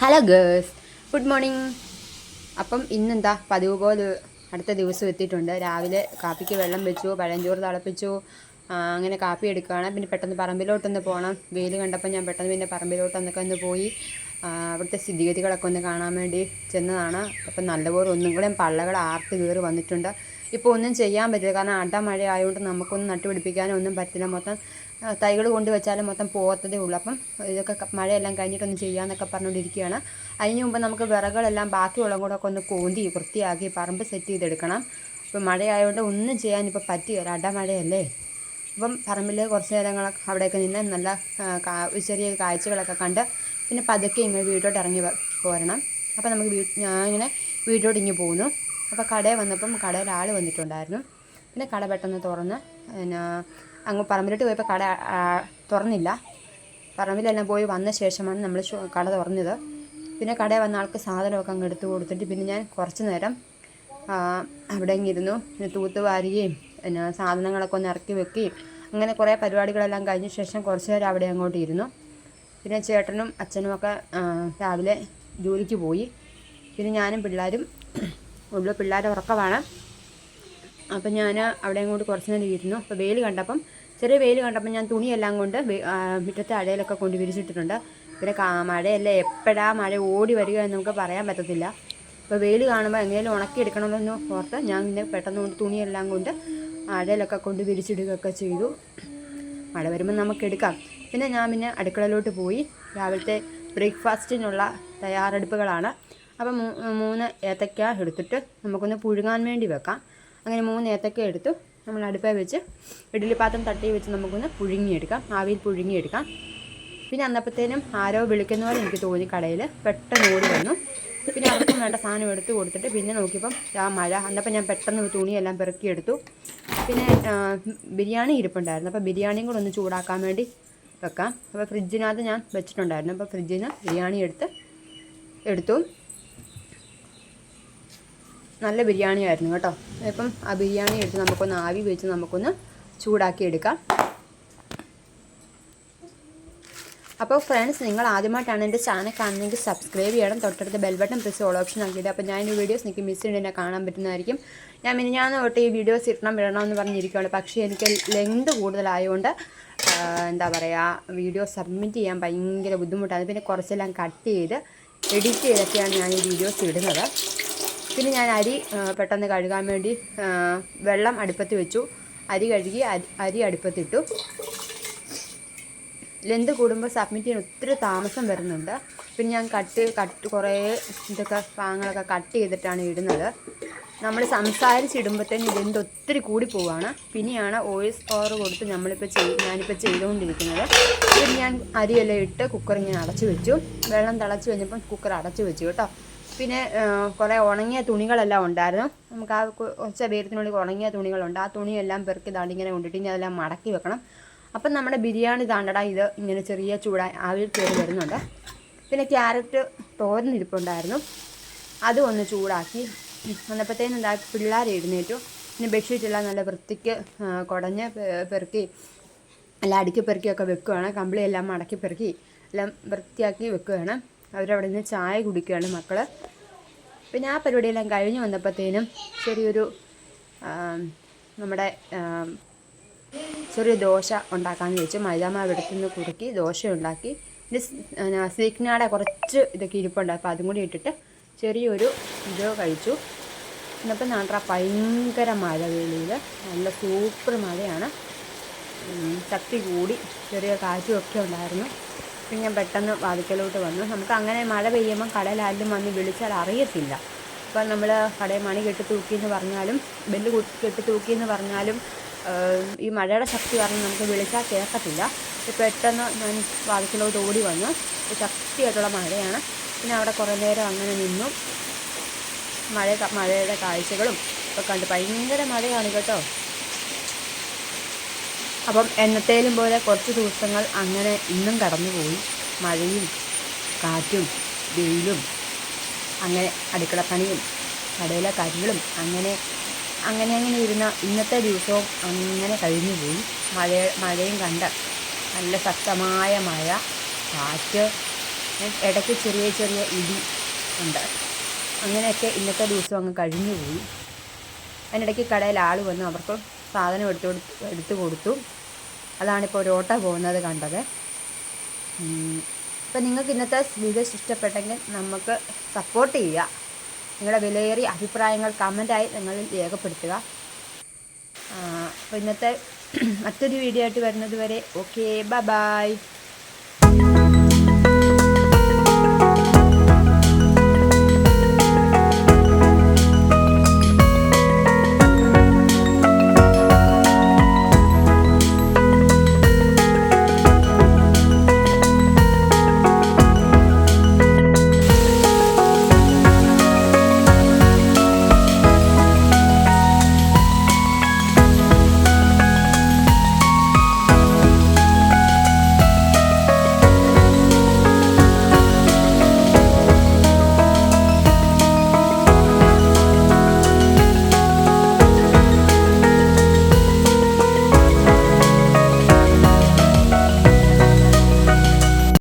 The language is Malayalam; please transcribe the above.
ഹലോ ഗേൾസ് ഗുഡ് മോർണിംഗ് അപ്പം ഇന്നെന്താ? പതിവ് പോലെ അടുത്ത ദിവസം എത്തിയിട്ടുണ്ട്. രാവിലെ കാപ്പിക്ക് വെള്ളം വെച്ചു പഴഞ്ചോറ് തിളപ്പിച്ചു. അങ്ങനെ കാപ്പി എടുക്കുകയാണ്. പിന്നെ പെട്ടെന്ന് പറമ്പിലോട്ടൊന്ന് പോകണം വെയിൽ കണ്ടപ്പോൾ ഞാൻ പെട്ടെന്ന് പിന്നെ പറമ്പിലോട്ടൊന്നൊക്കെ ഒന്ന് പോയി. അവിടുത്തെ സ്ഥിതിഗതികളൊക്കെ ഒന്ന് കാണാൻ വേണ്ടി ചെന്നതാണ്. അപ്പം നല്ലപോലെ ഒന്നും കൂടെ പള്ളകൾ ആർത്ത് കയറി വന്നിട്ടുണ്ട്. ഇപ്പോൾ ഒന്നും ചെയ്യാൻ പറ്റില്ല. കാരണം അടമഴ ആയതുകൊണ്ട് നമുക്കൊന്നും നട്ടുപിടിപ്പിക്കാനോ ഒന്നും പറ്റില്ല. മൊത്തം തൈകൾ കൊണ്ട് വെച്ചാലും മൊത്തം പോകത്തതേ ഉള്ളൂ. അപ്പം ഇതൊക്കെ മഴയെല്ലാം കഴിഞ്ഞിട്ടൊന്ന് ചെയ്യാമെന്നൊക്കെ പറഞ്ഞുകൊണ്ടിരിക്കുകയാണ് അതിന് മുമ്പ് നമുക്ക് വിറകളെല്ലാം ബാക്കിയുള്ള കൂടെ ഒക്കെ ഒന്ന് കോന്തി വൃത്തിയാക്കി പറമ്പ് സെറ്റ് ചെയ്തെടുക്കണം. ഇപ്പം മഴയായതുകൊണ്ട് ഒന്നും ചെയ്യാൻ ഇപ്പോൾ പറ്റില്ല. അടമഴയല്ലേ അപ്പം പറമ്പിൽ കുറച്ച് നേരങ്ങളൊക്കെ അവിടെയൊക്കെ നിന്ന് നല്ല ചെറിയ കാഴ്ചകളൊക്കെ കണ്ട് പിന്നെ പതുക്കെ ഇങ്ങനെ വീട്ടിലോട്ട് ഇറങ്ങി പോരണം. അപ്പോൾ നമുക്ക് വീ ഞാൻ ഇങ്ങനെ വീട്ടിലോട്ട് ഇങ്ങനെ പോകുന്നു അപ്പോൾ കടയിൽ വന്നപ്പം കടയിൽ ആൾ വന്നിട്ടുണ്ടായിരുന്നു. പിന്നെ കട പെട്ടെന്ന് തുറന്ന് പിന്നെ അങ്ങ് പറമ്പിലോട്ട് പോയപ്പോൾ കട തുറന്നില്ല. പറമ്പിലെല്ലാം പോയി വന്ന ശേഷമാണ് നമ്മൾ കട തുറന്നത്. പിന്നെ കടയിൽ വന്ന ആൾക്ക് സാധനമൊക്കെ അങ്ങ് എടുത്തു കൊടുത്തിട്ട് പിന്നെ ഞാൻ കുറച്ച് നേരം അവിടെ ഇരുന്നു. പിന്നെ തൂത്ത് വാരുകയും പിന്നെ സാധനങ്ങളൊക്കെ ഒന്ന് ഇറക്കി വെക്കുകയും അങ്ങനെ കുറേ പരിപാടികളെല്ലാം കഴിഞ്ഞ ശേഷം കുറച്ച് നേരം അവിടെ അങ്ങോട്ട് ഇരുന്നു. പിന്നെ ചേട്ടനും അച്ഛനുമൊക്കെ രാവിലെ ജോലിക്ക് പോയി. പിന്നെ ഞാനും പിള്ളേരും ഉള്ളു പിള്ളേരുടെ ഉറക്കമാണ്. അപ്പം ഞാൻ അവിടെ അങ്ങോട്ട് കുറച്ച് നേരം ഇരുന്നു. അപ്പോൾ വെയിൽ കണ്ടപ്പം ചെറിയ വെയിൽ കണ്ടപ്പം ഞാൻ തുണിയെല്ലാം കൊണ്ട് മുറ്റത്തെ അടയിലൊക്കെ കൊണ്ട് വിരിച്ചിട്ടിട്ടുണ്ട്. പിന്നെ മഴയല്ലേ എപ്പോഴാ മഴ ഓടി വരിക എന്ന് നമുക്ക് പറയാൻ പറ്റത്തില്ല. അപ്പോൾ വെയിൽ കാണുമ്പോൾ എങ്ങനെയും ഉണക്കിയെടുക്കണമെന്ന് ഓർത്ത് ഞാൻ പിന്നെ പെട്ടെന്ന് കൊണ്ട് തുണിയെല്ലാം കൊണ്ട് അടയിലൊക്കെ കൊണ്ട് വിരിച്ചിടുകയൊക്കെ ചെയ്തു. മഴ വരുമ്പോൾ നമുക്ക് എടുക്കാം. പിന്നെ ഞാൻ പിന്നെ അടുക്കളയിലോട്ട് പോയി. രാവിലത്തെ ബ്രേക്ക്ഫാസ്റ്റിനുള്ള തയ്യാറെടുപ്പുകളാണ്. അപ്പം മൂന്ന് ഏത്തക്ക എടുത്തിട്ട് നമുക്കൊന്ന് പുഴുങ്ങാൻ വേണ്ടി വെക്കാം. അങ്ങനെ മൂന്ന് ഏത്തക്ക എടുത്തു. നമ്മൾ അടുപ്പേ വെച്ച് ഇഡ്ഡലി പാത്രം തട്ടി വെച്ച് നമുക്കൊന്ന് പുഴുങ്ങിയെടുക്കാം. ആവിയിൽ പുഴുങ്ങിയെടുക്കാം. പിന്നെ അന്നപ്പത്തേനും ആരോ വിളിക്കുന്ന പോലെ എനിക്ക് തോന്നി കടയിൽ പെട്ടെന്ന് ഓടി വന്നു. പിന്നെ അവർക്കും വേണ്ട സാധനം എടുത്ത് കൊടുത്തിട്ട് പിന്നെ നോക്കിയപ്പം ആ മഴ. അന്നപ്പം ഞാൻ പെട്ടെന്ന് തുണിയെല്ലാം പെറുക്കിയെടുത്തു. പിന്നെ ബിരിയാണി ഇരിപ്പുണ്ടായിരുന്നു. അപ്പോൾ ബിരിയാണിയും കൂടെ ഒന്ന് ചൂടാക്കാൻ വേണ്ടി വെക്കാം. അപ്പോൾ ഫ്രിഡ്ജിനകത്ത് ഞാൻ വെച്ചിട്ടുണ്ടായിരുന്നു. അപ്പോൾ ഫ്രിഡ്ജിൽ നിന്ന് ബിരിയാണി എടുത്ത് എടുത്തു. നല്ല ബിരിയാണി ആയിരുന്നു കേട്ടോ. ഇപ്പം ആ ബിരിയാണി എടുത്ത് നമുക്കൊന്ന് ആവി വെച്ച് നമുക്കൊന്ന് ചൂടാക്കി എടുക്കാം. അപ്പോൾ ഫ്രണ്ട്സ് നിങ്ങൾ ആദ്യമായിട്ടാണ് എന്റെ ചാനൽ കാണുന്നതെങ്കിൽ സബ്സ്ക്രൈബ് ചെയ്യണം. തൊട്ടടുത്ത് bell button press all option ആക്കിയിട്ട് അപ്പോൾ ഞാൻ ഈ വീഡിയോസ് നിങ്ങൾക്ക് മിസ് ചെയ്യേണ്ട കാണാൻ പറ്റുന്നതായിരിക്കും. ഞാൻ മിനിഞ്ഞാന്ന് തൊട്ട് ഈ വീഡിയോസ് ഇടണം ഇടണം എന്ന് പറഞ്ഞിരിക്കുകയാണ് പക്ഷേ എനിക്ക് ലെങ്ത് കൂടുതലായതുകൊണ്ട് എന്താ പറയുക വീഡിയോ സബ്മിറ്റ് ചെയ്യാൻ ഭയങ്കര ബുദ്ധിമുട്ടാണ്. പിന്നെ കുറച്ചെല്ലാം കട്ട് ചെയ്ത് എഡിറ്റ് ചെയ്തൊക്കെയാണ് ഞാൻ ഈ വീഡിയോസ് ഇടുന്നത്. പിന്നെ ഞാൻ അരി പെട്ടെന്ന് കഴുകാൻ വേണ്ടി വെള്ളം അടുപ്പത്ത് വെച്ചു. അരി കഴുകി അരി അടുപ്പത്തിട്ടു. ലെന്ത് കൂടുമ്പോൾ സബ്മിറ്റ് ചെയ്യാൻ ഒത്തിരി താമസം വരുന്നുണ്ട്. പിന്നെ ഞാൻ കട്ട് കട്ട് കുറേ ഇതൊക്കെ ഭാഗങ്ങളൊക്കെ കട്ട് ചെയ്തിട്ടാണ് ഇടുന്നത്. നമ്മൾ സംസാരിച്ചിടുമ്പോഴത്തേന് ലെന്ത് ഒത്തിരി കൂടി പോവാണ്. പിന്നെയാണ് വോയിസ് ഓവർ കൊടുത്ത് നമ്മളിപ്പോൾ ചെയ് ഞാനിപ്പോൾ ചെയ്തുകൊണ്ടിരിക്കുന്നത്. പിന്നെ ഞാൻ അരിയെല്ലാം ഇട്ട് കുക്കർ ഇങ്ങനെ അടച്ചു വെച്ചു. വെള്ളം തിളച്ച് കഴിഞ്ഞപ്പം കുക്കർ അടച്ചു വെച്ചു കേട്ടോ. പിന്നെ കുറേ ഉണങ്ങിയ തുണികളെല്ലാം ഉണ്ടായിരുന്നു. നമുക്ക് ആ ഒച്ച വേരത്തിനുള്ളിൽ ഉണങ്ങിയ തുണികളുണ്ട്. ആ തുണിയെല്ലാം പെറുക്കി ദാണ്ട് ഇങ്ങനെ കൊണ്ടിട്ട് ഇനി അതെല്ലാം മടക്കി വെക്കണം. അപ്പം നമ്മുടെ ബിരിയാണി താണ്ടടാ ഇത് ഇങ്ങനെ ചെറിയ ചൂടാ ആവിൽ കയറി വരുന്നുണ്ട്. പിന്നെ ക്യാരറ്റ് തോരനിരിപ്പുണ്ടായിരുന്നു അതും ഒന്ന് ചൂടാക്കി. വന്നപ്പോഴത്തേനും എന്താ പിള്ളേർ എഴുന്നേറ്റു. പിന്നെ ബെഡ്ഷീറ്റെല്ലാം നല്ല വൃത്തിക്ക് കുടഞ്ഞ് പെറുക്കി എല്ലാം അടുക്കി പെറുക്കിയൊക്കെ വെക്കുകയാണ്. കമ്പിളിയെല്ലാം മടക്കി പെറുക്കി എല്ലാം വൃത്തിയാക്കി വെക്കുകയാണ്. അവരവിടെ നിന്ന് ചായ കുടിക്കുകയാണ് മക്കൾ പിന്നെ ആ പരിപാടിയെല്ലാം കഴിഞ്ഞ് വന്നപ്പോഴത്തേനും ചെറിയൊരു നമ്മുടെ ചെറിയ ദോശ ഉണ്ടാക്കാമെന്ന് ചോദിച്ചു മൈദാമാവ് എടുത്തു നിന്ന് കുറുക്കി ദോശ ഉണ്ടാക്കി. പിന്നെ സീക്നാടെ കുറച്ച് ഇതൊക്കെ ഇരിപ്പുണ്ട്. അപ്പോൾ അതും കൂടി ഇട്ടിട്ട് ചെറിയൊരു ഇത് കഴിച്ചു. എന്നപ്പോൾ നാട്ടറ ഭയങ്കര മഴ വെളിയിൽ നല്ല സൂപ്പർ മഴയാണ്. ശക്തി കൂടി ചെറിയ കാറ്റും ഒക്കെ ഉണ്ടായിരുന്നു. ഞാൻ പെട്ടെന്ന് വാതിക്കലോട്ട് വന്നു. നമുക്ക് അങ്ങനെ മഴ പെയ്യുമ്പം കടലാലും വന്ന് വിളിച്ചാൽ അറിയത്തില്ല. അപ്പം നമ്മൾ കടയിൽ മണി കെട്ടി തൂക്കി എന്ന് പറഞ്ഞാലും ബെല്ല് കെട്ടി തൂക്കി എന്ന് പറഞ്ഞാലും ഈ മഴയുടെ ശക്തി കാരണം നമുക്ക് വിളിച്ചാൽ കേൾക്കത്തില്ല. പെട്ടെന്ന് ഞാൻ വാതിക്കലോട്ട് ഓടി വന്നു. ശക്തിയായിട്ടുള്ള മഴയാണ്. പിന്നെ അവിടെ കുറേ നേരം അങ്ങനെ നിന്നു. മഴ മഴയുടെ കാഴ്ചകളും ഒക്കെ കണ്ട്. ഭയങ്കര മഴയാണ് കേട്ടോ. അപ്പം എന്നത്തേലും പോലെ കുറച്ച് ദിവസങ്ങൾ അങ്ങനെ ഇന്നും കടന്നുപോയി. മഴയും കാറ്റും വെയിലും അങ്ങനെ അടുക്കളപ്പണിയും കടയിലെ കാര്യങ്ങളും അങ്ങനെ അങ്ങനെ അങ്ങനെ ഇരുന്ന ഇന്നത്തെ ദിവസവും അങ്ങനെ കഴിഞ്ഞുപോയി. മഴ മഴയും കണ്ട നല്ല ശക്തമായ മഴ കാറ്റ് ഇടയ്ക്ക് ചെറിയ ചെറിയ ഇടി ഉണ്ട്. അങ്ങനെയൊക്കെ ഇന്നത്തെ ദിവസം അങ്ങ് കഴിഞ്ഞുപോയി. അതിനിടയ്ക്ക് കടയിൽ ആൾ വന്നു. അവർക്ക് സാധനം എടുത്തു കൊടുത്തു എടുത്തു കൊടുത്തു. അതാണിപ്പോൾ ഒരു ഓട്ടോ പോകുന്നത് കണ്ടത്. ഇപ്പം നിങ്ങൾക്ക് ഇന്നത്തെ വീഡിയോസ് ഇഷ്ടപ്പെട്ടെങ്കിൽ നമുക്ക് സപ്പോർട്ട് ചെയ്യുക. നിങ്ങളുടെ വിലയേറിയ അഭിപ്രായങ്ങൾ കമന്റായി നിങ്ങളിൽ രേഖപ്പെടുത്തുക. അപ്പോൾ ഇന്നത്തെ മറ്റൊരു വീഡിയോ ആയിട്ട് വരുന്നത് വരെ ഓക്കെ ബ ബൈ